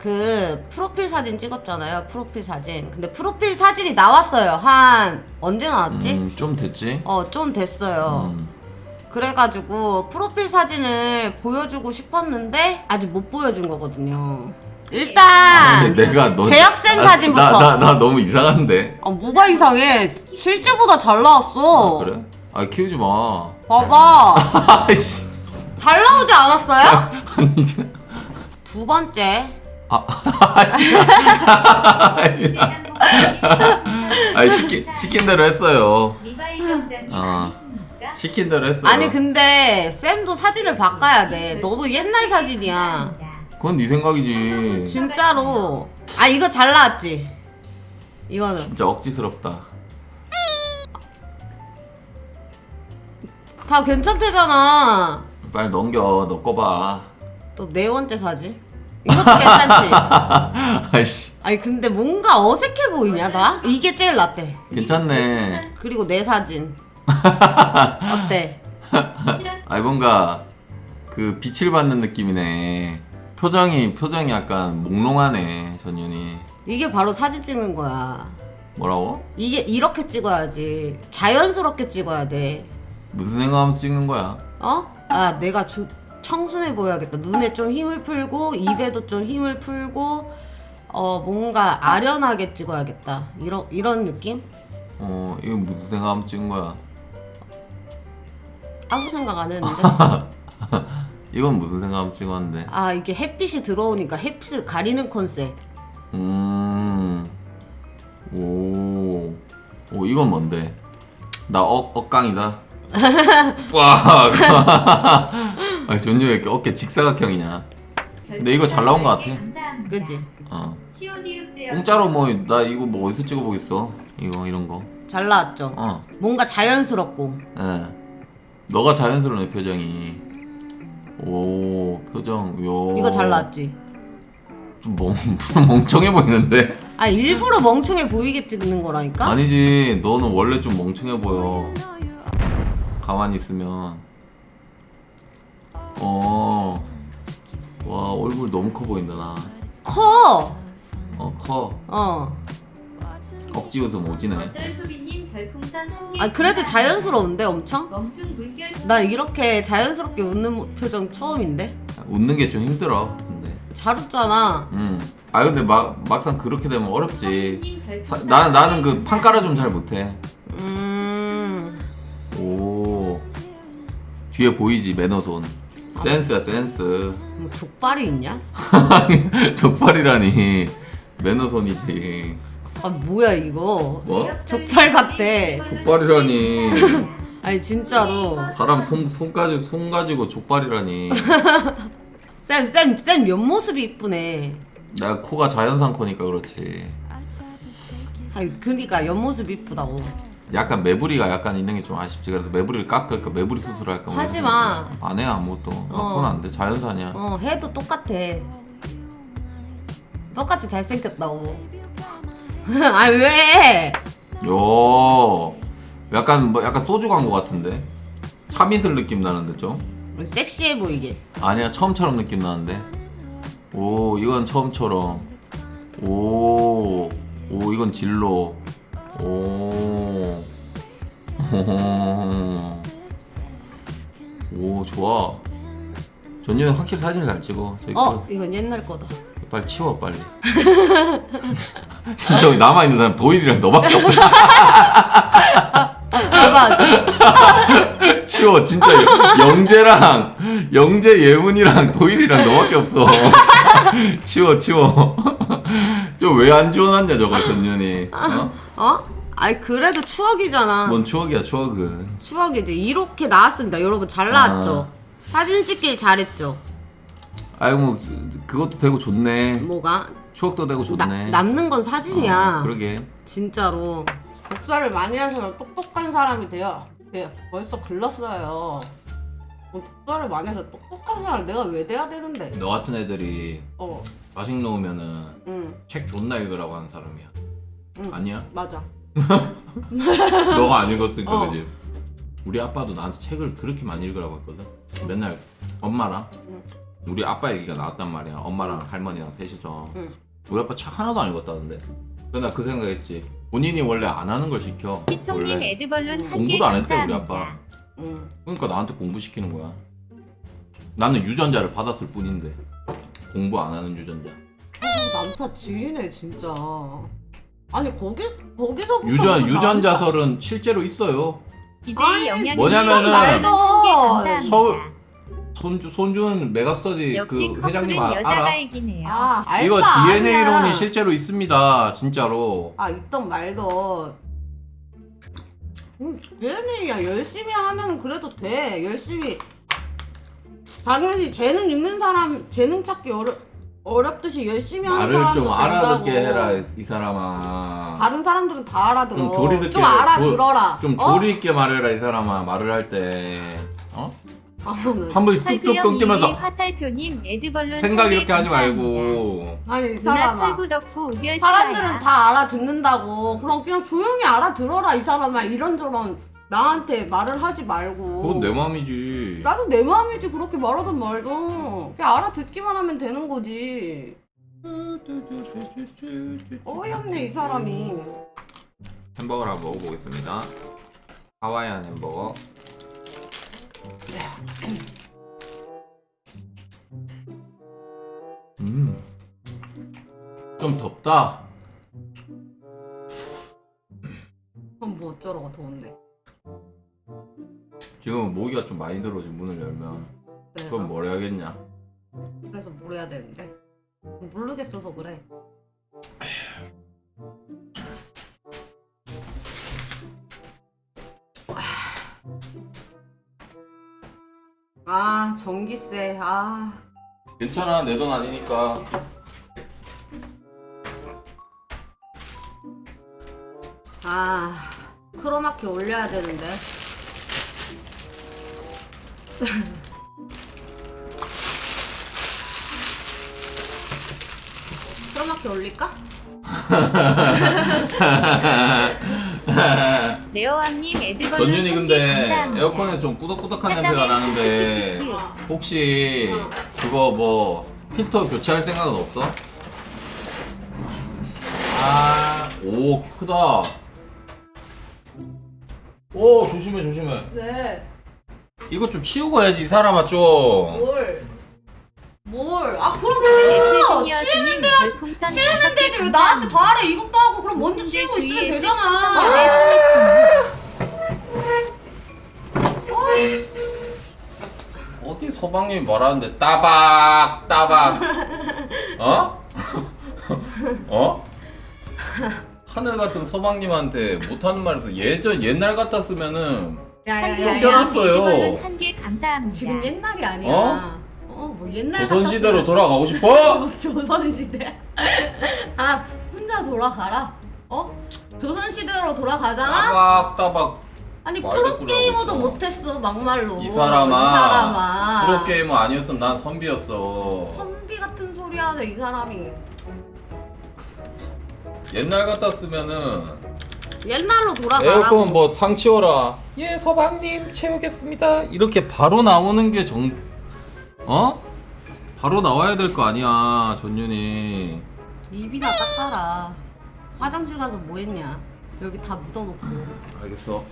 그 프로필 사진 찍었잖아요. 프로필 사진. 근데 프로필 사진이 나왔어요. 한 언제 나왔지? 음, 좀 됐지? 어, 좀 됐어요. 음. 그래가지고 프로필 사진을 보여주고 싶었는데 아직 못 보여준 거거든요. 일단 아, 근데 내가 너 나- 사진부터. 나, 나, 나 너무 이상한데. 아, 뭐가 이상해? 실제보다 잘 나왔어. 아, 그래? 아 키우지 마. 봐봐. 아이씨. 잘 나오지 않았어요? 아니 이제. 두 번째. 아니 시킨 시킨 대로 했어요. 아. 시킨 대로 했어요. 아니 근데 쌤도 사진을 바꿔야 돼. 너무 옛날 사진이야. 그건 네 생각이지. 진짜로. 아 이거 잘 나왔지. 이거는 진짜 억지스럽다. 다 괜찮대잖아. 빨리 넘겨. 너 꺼봐. 또 네 번째 사진. 이것도 괜찮지. 아이씨. 아니 근데 뭔가 어색해 보이냐 나? 이게 제일 낫대. 괜찮네. 그리고 내 사진. 어때? 아니 뭔가 그 빛을 받는 느낌이네. 표정이 표정이 약간 몽롱하네 전윤이. 이게 바로 사진 찍는 거야. 뭐라고? 이게 이렇게 찍어야지. 자연스럽게 찍어야 돼. 무슨 생각하면서 찍는 거야? 어? 아 내가 좀 청순해 보여야겠다. 눈에 좀 힘을 풀고 입에도 좀 힘을 풀고 어 뭔가 아련하게 찍어야겠다. 이런 이런 느낌? 어 이거 무슨 생각하면서 찍은 거야? 아무 생각 안 했는데. 이건 무슨 생각하면서 찍었는데? 아 이게 햇빛이 들어오니까 햇빛을 가리는 컨셉. 음. 오. 오 이건 뭔데? 나 억, 억강이다. 와. 아니 전유 왜 이렇게 어깨 직사각형이냐? 근데 이거 잘 나온 것 같아. 그지? 어. 공짜로 뭐 나 이거 뭐 어디서 찍어보겠어? 이거 이런 거. 잘 나왔죠. 어. 뭔가 자연스럽고. 예. 너가 자연스러운 표정이. 오 표정 요. 이거 잘 나왔지. 좀 멍, 멍청해 보이는데? 아 일부러 멍청해 보이게 찍는 거라니까? 아니지 너는 원래 좀 멍청해 보여 가만히 있으면 어. 와 얼굴 너무 커 보인다 커. 나어커 어. 억지 웃음 오지네 어쩔 소비님 별풍선 한 개 아 그래도 자연스러운데 엄청? 멍충 물결 나 이렇게 자연스럽게 웃는 표정 처음인데? 웃는 게 좀 힘들어 근데 잘 웃잖아. 음 아 근데 막 막상 그렇게 되면 어렵지 님 사, 별풍선 나, 나는 한개 그 판가라 좀 잘 못해 음. 오 뒤에 보이지 매너손 센스야 센스 뭐 족발이 있냐? 족발이라니 매너손이지 아 뭐야 이거? 뭐? 족발 같대. 족발이라니 아니 진짜로. 사람 손, 손 가지고 손 가지고 족발이라니 쌤쌤쌤 옆모습이 이쁘네. 내가 코가 자연산 코니까 그렇지 아니 그러니까 옆모습 이쁘다고. 약간 매부리가 약간 있는 게 좀 아쉽지 그래서 매부리를 깎을까 매부리 수술할까 뭐 하지 이런 마. 생각. 안 해, 아무것도 어. 손 안 돼 자연산이야 어 해도 똑같아. 똑같이 잘생겼다고. 아 왜? 요 약간 뭐 약간 소주 광고 같은데 참이슬 느낌 나는데 좀 섹시해 보이게. 아니야 처음처럼 느낌 나는데 오 이건 처음처럼 오 오 이건 진로 오 오, 좋아. 전유는 확실히 사진을 잘 찍어. 저기 어 이건 옛날 거다. 그- 빨리 치워 빨리. 진짜 여기 남아 있는 사람 도일이랑 너밖에 없어. 봐봐. 치워 진짜 영재랑 영재 예훈이랑 도일이랑 너밖에 없어. 치워 치워. 저 왜 안 지원했냐 저거 전윤이. 어? 어? 아니 그래도 추억이잖아. 뭔 추억이야 추억은. 추억이지. 이렇게 나왔습니다. 여러분 잘 나왔죠. 사진 찍길 잘했죠. 아이고 뭐 그것도 되고 좋네. 뭐가? 추억도 되고 나, 좋네. 남는 건 사진이야. 어, 그러게. 진짜로. 독서를 많이 하셔서 똑똑한 사람이 돼요. 네, 벌써 글렀어요. 뭐 독서를 많이 해서 똑똑한 사람 내가 왜 돼야 되는데? 너 같은 애들이 어, 자식 놓으면은 응, 책 존나 읽으라고 하는 사람이야. 응. 아니야? 맞아. 너가 안 읽었으니까 어. 그지? 우리 아빠도 나한테 책을 그렇게 많이 읽으라고 했거든. 맨날 엄마랑 우리 아빠 얘기가 나왔단 말이야. 엄마랑 할머니랑 셋이서. 응. 우리 아빠 차 하나도 안 읽었다던데. 그래서 나그 생각했지. 본인이 원래 안 하는 걸 시켜. 원래 에드벌룬 한개 공부도 안 했대 우리 감사합니다. 아빠. 응. 그러니까 나한테 공부 시키는 거야. 나는 유전자를 받았을 뿐인데 공부 안 하는 유전자. 남타 지리네 진짜. 아니 거기 거기서부터 유전 유전자설은 실제로 있어요. BJ 영양님 뭐냐면은. 서울 손주 손준 메가스터디 역시 그 커플은 회장님 아- 여자가 알아? 이기네요. 아 알바 이거 DNA 아니야. 이론이 실제로 있습니다. 진짜로. 아 있던 말도. 음, DNA야 열심히 하면 그래도 돼 열심히. 당연히 재능 있는 사람 재능 찾기 어려 어렵듯이 열심히 하는 말을 사람도 좀 알아듣게. 해라 이 사람아. 다른 사람들은 다 알아들어. 좀 조리 듣게 좀 알아들어라. 좀 어? 조리 있게 말해라 이 사람아 말을 할 때. 어? 아, 나- 한 번씩 뚝뚝뚝 철구형 뛰면서 화살표님 에드벌룬 생각 이렇게 하지. 말고. 아니 이 누나 사람아. 철구 덕구 우결 사람들은 싫어요. 다 알아듣는다고. 그럼 그냥 조용히 알아들어라 이 사람아. 이런저런 나한테 말을 하지 말고. 그건 내 마음이지. 나도 내 마음이지 그렇게 말하든 말든 그냥 알아듣기만 하면 되는 거지. 어이없네 이 사람이. 햄버거를 한번 먹어보겠습니다. 하와이안 햄버거. 음. 좀 덥다. 그럼 뭐 어쩌라고 더운데. 지금 모기가 좀 많이 들어오지 문을 열면. 그래서, 그럼 뭘 해야겠냐? 그래서 뭘 해야 되는데. 모르겠어서 그래. 아 전기세 아 괜찮아 내 돈 아니니까. 아, 크로마키 올려야 되는데. 크로마키 올릴까? 레어왕님 에드벌룬 전윤이 근데. 에어컨에서 좀 꾸덕꾸덕한 냄새가 사장님, 나는데. 혹시 그거 뭐 필터 교체할 생각은 없어? 아, 오 크다. 오 조심해 조심해. 네. 이거 좀 치우고 가야지 이 사람아 좀. 뭘? 뭘? 아, 그럼 치워! 에피지니어스님 별풍선 치우면 다섯 개 되지. 왜 나한테. 다 하래? 이것도 하고, 그럼 먼저 치우고 있으면 되잖아. 네, 어디 서방님이 말하는데 따박 따박. 어? 어? 하늘 같은 서방님한테 못하는 말에서 예전 옛날 같았으면은 한개 야, 야. 쫓겨났어요. 에드벌룬 한개 감사합니다. 지금 옛날이 아니야. 어? 어? 뭐 옛날 조선시대로 돌아가고 싶어? 조선시대? 아 혼자 돌아가라? 어? 조선시대로 돌아가잖아? 따박 따박. 아니 말도 프로게이머도. 못했어 막말로 이 사람아, 이 사람아 프로게이머 아니었으면 난 선비였어. 선비 같은 소리 하네 이 사람이 옛날 같았으면은 옛날로 돌아가라 에어컨 뭐 상 치워라. 예, 서방님 채우겠습니다. 이렇게 바로 나오는 게 정, 어? 바로 나와야 될 거 아니야, 전윤이. 입이나 닦아라 화장실 가서 뭐 했냐 여기 다 묻어놓고 알겠어.